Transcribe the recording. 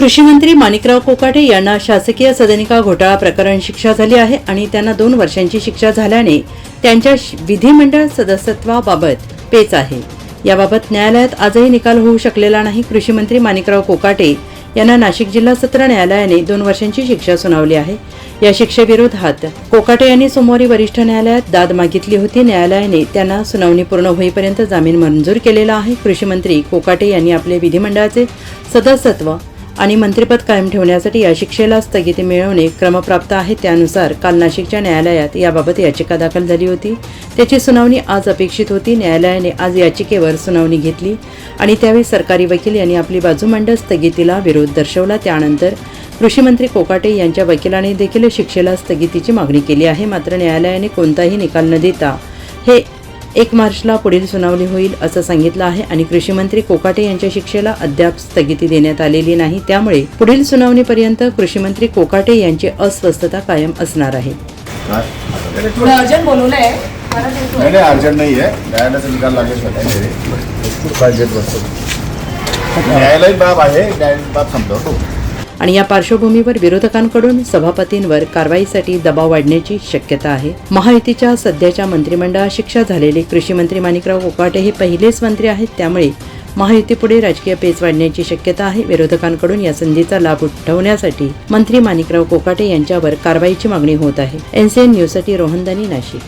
कृषी मंत्री माणिकराव कोकाटे यांना शासकीय सदनिका घोटाळा प्रकरण शिक्षा झाली आहे आणि त्यांना दोन वर्षांची शिक्षा झाल्याने त्यांच्या विधिमंडळ सदस्यत्वाबाबत पेच आहे. याबाबत न्यायालयात आजही निकाल होऊ शकलेला नाही. कृषी मंत्री माणिकराव कोकाटे यांना नाशिक जिल्हा सत्र न्यायालयाने दोन वर्षांची शिक्षा सुनावली आहे. या शिक्षेविरोधात कोकाटे यांनी सोमवारी वरिष्ठ न्यायालयात दाद मागितली होती. न्यायालयाने त्यांना सुनावणी पूर्ण होईपर्यंत जामीन मंजूर केलेला आहे. कृषी मंत्री कोकाटे यांनी आपले विधिमंडळाचे सदस्यत्व आणि मंत्रिपद कायम ठेवण्यासाठी या शिक्षेला स्थगिती मिळवणे क्रमप्राप्त आहे. त्यानुसार काल नाशिकच्या न्यायालयात याबाबत याचिका दाखल झाली होती. त्याची सुनावणी आज अपेक्षित होती. न्यायालयाने आज याचिकेवर सुनावणी घेतली आणि त्यावेळी सरकारी वकील यांनी आपली बाजू मांडत स्थगितीला विरोध दर्शवला. त्यानंतर कृषी मंत्री कोकाटे यांच्या वकिलाने देखील शिक्षेला स्थगितीची मागणी केली आहे. मात्र न्यायालयाने कोणताही निकाल न देता हे एक मार्चला पुढील सुनावणी होईल असं सांगितलं आहे आणि कृषी मंत्री कोकाटे यांच्या शिक्षेला अद्याप स्थगिती देण्यात आलेली नाही. त्यामुळे पुढील सुनावणीपर्यंत कृषी मंत्री कोकाटे यांची अस्वस्थता कायम असणार आहे. अर्जंट नाही न्यायालयाचा निकाल लागेल न्यायालयीन बाब आहे. न्यायालयीन बाब समजावतो आणि या पार्श्वभूमीवर विरोधकांकडून सभापतींवर कारवाईसाठी दबाव वाढण्याची शक्यता आहे. महायुतीच्या सध्याच्या मंत्रिमंडळात शिक्षा झालेले कृषी मंत्री माणिकराव कोकाटे हे पहिलेच मंत्री आहेत. त्यामुळे महायुतीपुढे राजकीय पेच वाढण्याची शक्यता आहे. विरोधकांकडून या संधीचा लाभ उठवण्यासाठी मंत्री माणिकराव कोकाटे यांच्यावर कारवाईची मागणी होत आहे. एनसीएन न्यूजसाठी रोहनदानी नाशिक.